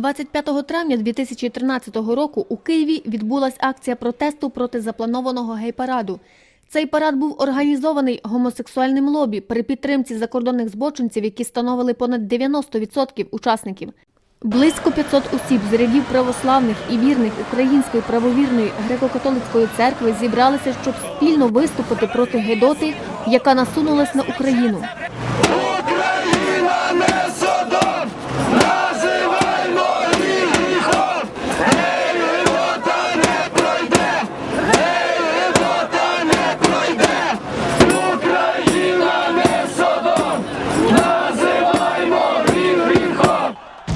25 травня 2013 року у Києві відбулася акція протесту проти запланованого гей-параду. Цей парад був організований гомосексуальним лобі при підтримці закордонних збочинців, які становили понад 90% учасників. Близько 500 осіб з рядів православних і вірних Української правовірної греко-католицької церкви зібралися, щоб спільно виступити проти Гедоти, яка насунулась на Україну.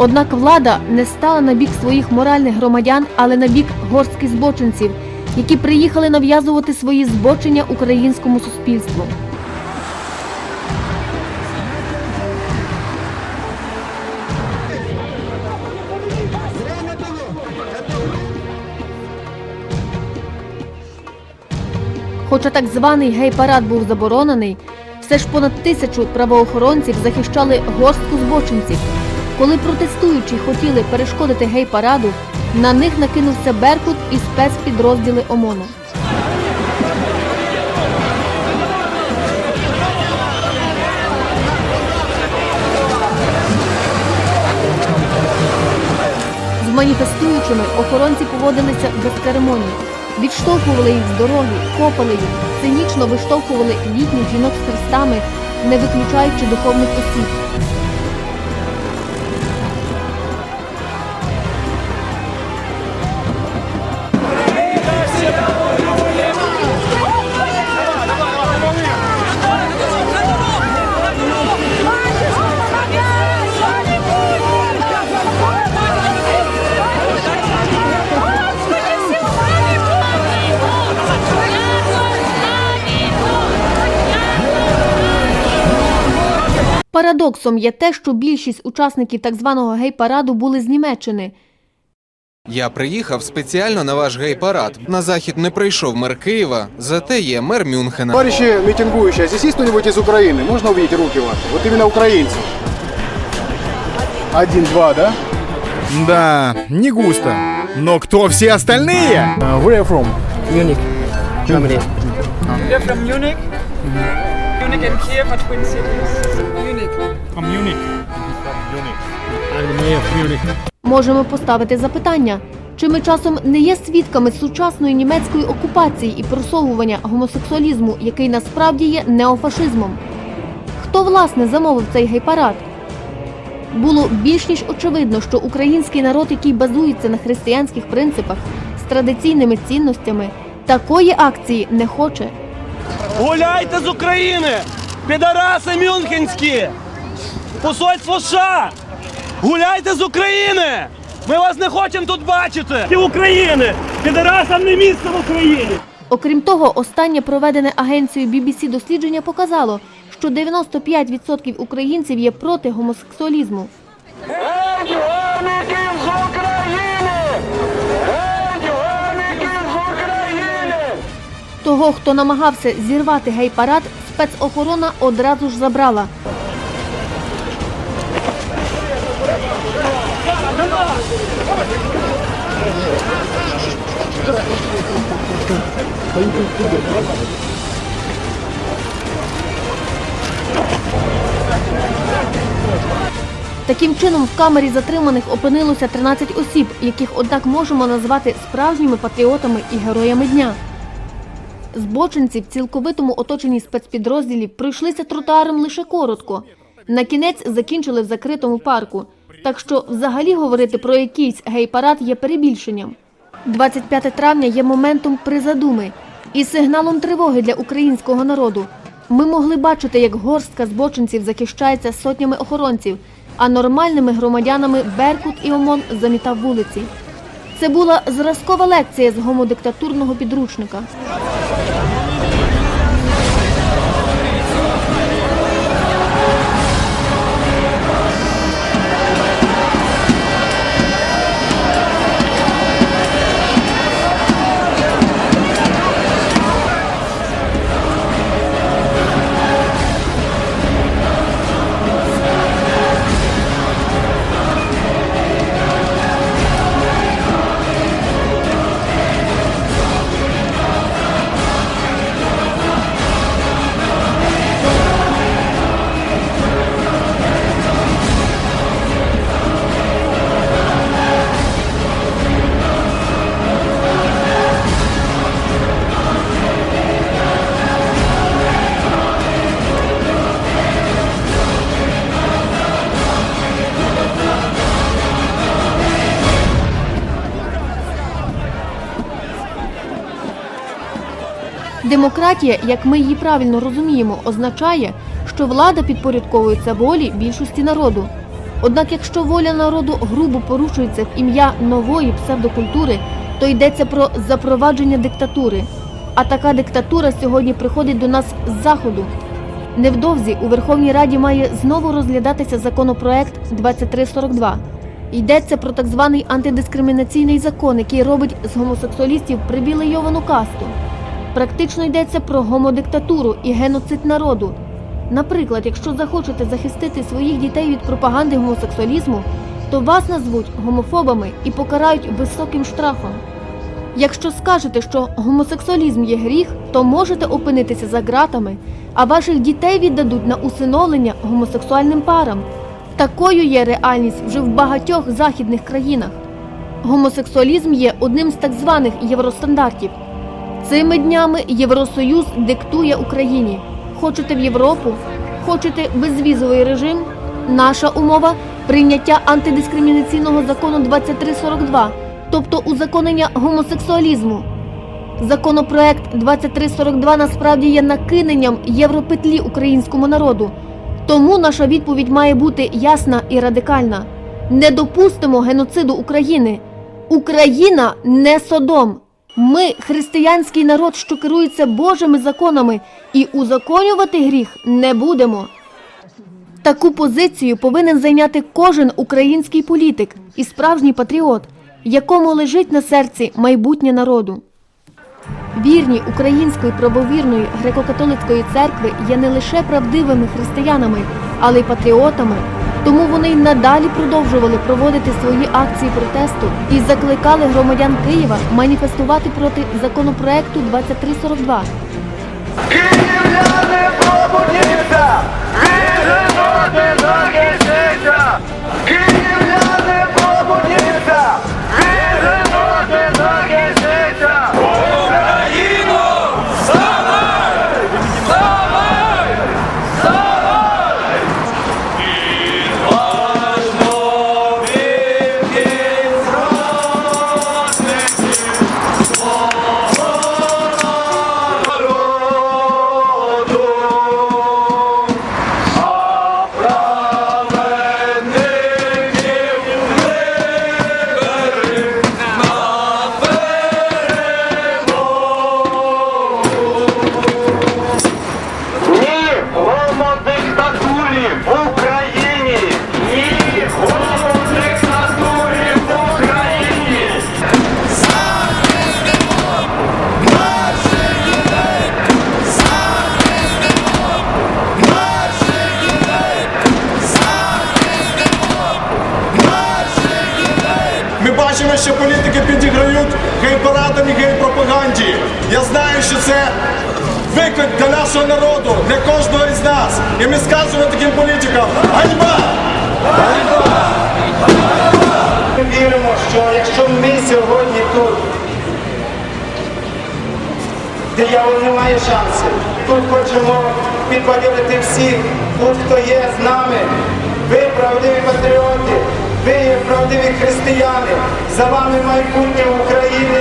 Однак влада не стала на бік своїх моральних громадян, але на бік горстки збочинців, які приїхали нав'язувати свої збочення українському суспільству. Хоча так званий гей-парад був заборонений, все ж понад тисячу правоохоронців захищали горстку збочинців. Коли протестуючі хотіли перешкодити гей-параду, на них накинувся Беркут і спецпідрозділи ОМОНу. З маніфестуючими охоронці поводилися без церемоній. Відштовхували їх з дороги, копали їх, цинічно виштовхували літніх жінок з хрестами, не виключаючи духовних осіб. Парадоксом є те, що більшість учасників так званого гей-параду були з Німеччини. Я приїхав спеціально на ваш гей-парад. На захід не прийшов мер Києва, зате є мер Мюнхена. Товарищи митингующие, а здесь есть кто-нибудь из Украины? Можно увидеть руки ваши? Вот именно украинцы. Один-два, да? Да, не густо. Но кто все остальные? Uh, where are you from? Munich, Germany. We're from Munich. Munich and Kiev are twin cities. Munich. Можемо поставити запитання, чи ми часом не є свідками сучасної німецької окупації і просовування гомосексуалізму, який насправді є неофашизмом? Хто власне замовив цей гей-парад? Було більш ніж очевидно, що український народ, який базується на християнських принципах з традиційними цінностями, такої акції не хоче. Гуляйте з України! Підараси мюнхенські! Посольство США! Гуляйте з України! Ми вас не хочемо тут бачити! І України! Підарасам не місце в Україні! Окрім того, останнє проведене агенцією BBC дослідження показало, що 95% українців є проти гомосексуалізму. Гоміків Того, хто намагався зірвати гей-парад, спецохорона одразу ж забрала. Таким чином, в камері затриманих опинилося 13 осіб, яких, однак, можемо назвати справжніми патріотами і героями дня. Збочинці в цілковитому оточенні спецпідрозділів пройшлися тротуаром лише коротко. На кінець закінчили в закритому парку. Так що взагалі говорити про якийсь гей-парад є перебільшенням. 25 травня є моментом призадуми і сигналом тривоги для українського народу. Ми могли бачити, як горстка збочинців захищається сотнями охоронців, а нормальними громадянами Беркут і ОМОН замітав вулиці. Це була зразкова лекція з гомодиктатурного підручника. Демократія, як ми її правильно розуміємо, означає, що влада підпорядковується волі більшості народу. Однак, якщо воля народу грубо порушується в ім'я нової псевдокультури, то йдеться про запровадження диктатури. А така диктатура сьогодні приходить до нас з заходу. Невдовзі у Верховній Раді має знову розглядатися законопроект 2342. Йдеться про так званий антидискримінаційний закон, який робить з гомосексуалістів привілейовану касту. Практично йдеться про гомодиктатуру і геноцид народу. Наприклад, якщо захочете захистити своїх дітей від пропаганди гомосексуалізму, то вас назвуть гомофобами і покарають високим штрафом. Якщо скажете, що гомосексуалізм є гріх, то можете опинитися за ґратами, а ваших дітей віддадуть на усиновлення гомосексуальним парам. Такою є реальність вже в багатьох західних країнах. Гомосексуалізм є одним з так званих євростандартів. Цими днями Євросоюз диктує Україні: хочете в Європу, хочете безвізовий режим. Наша умова прийняття антидискримінаційного закону 2342, тобто узаконення гомосексуалізму. Законопроект 2342 насправді є накиненням європетлі українському народу. Тому наша відповідь має бути ясна і радикальна: не допустимо геноциду України. Україна не Содом. Ми християнський народ, що керується Божими законами, і узаконювати гріх не будемо. Таку позицію повинен зайняти кожен український політик і справжній патріот, якому лежить на серці майбутнє народу. Вірні української правовірної греко-католицької церкви є не лише правдивими християнами, але й патріотами. Тому вони й надалі продовжували проводити свої акції протесту і закликали громадян Києва маніфестувати проти законопроекту 2342. Київляни пробудіться! Що політики підіграють гей-парадам і гей-пропаганді. Я знаю, що це виклик для нашого народу, для кожного із нас. І ми скажемо таким політикам ганьба! Ми віримо, що якщо ми сьогодні тут, диявол не має шансів. Тут хочемо підбадьорити всіх, тут хто є з нами. Ви правдиві патріоти, ви є правдиві християни. За вами майбутнє України,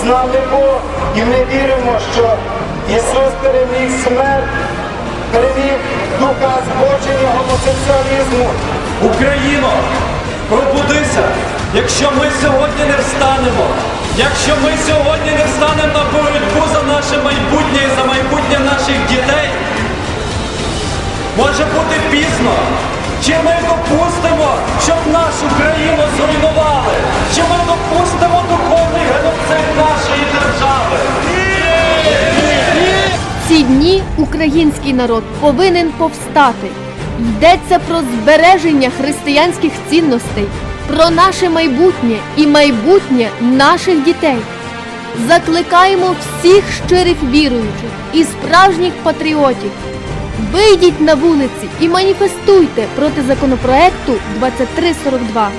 з нами Бог. І ми віримо, що Ісус переміг смерть, переміг духа збочення гомосексуалізму. Україно, пробудися! Якщо ми сьогодні не встанемо, якщо ми сьогодні не встанемо на боротьбу за наше майбутнє і за майбутнє наших дітей, може бути пізно. Чи ми допустимо, нашу країну зруйнували? Чи ми допустимо духовний геноцид нашої держави? Ці дні український народ повинен повстати. Йдеться про збереження християнських цінностей, про наше майбутнє і майбутнє наших дітей. Закликаємо всіх щирих віруючих і справжніх патріотів. Вийдіть на вулиці і маніфестуйте проти законопроекту 2342.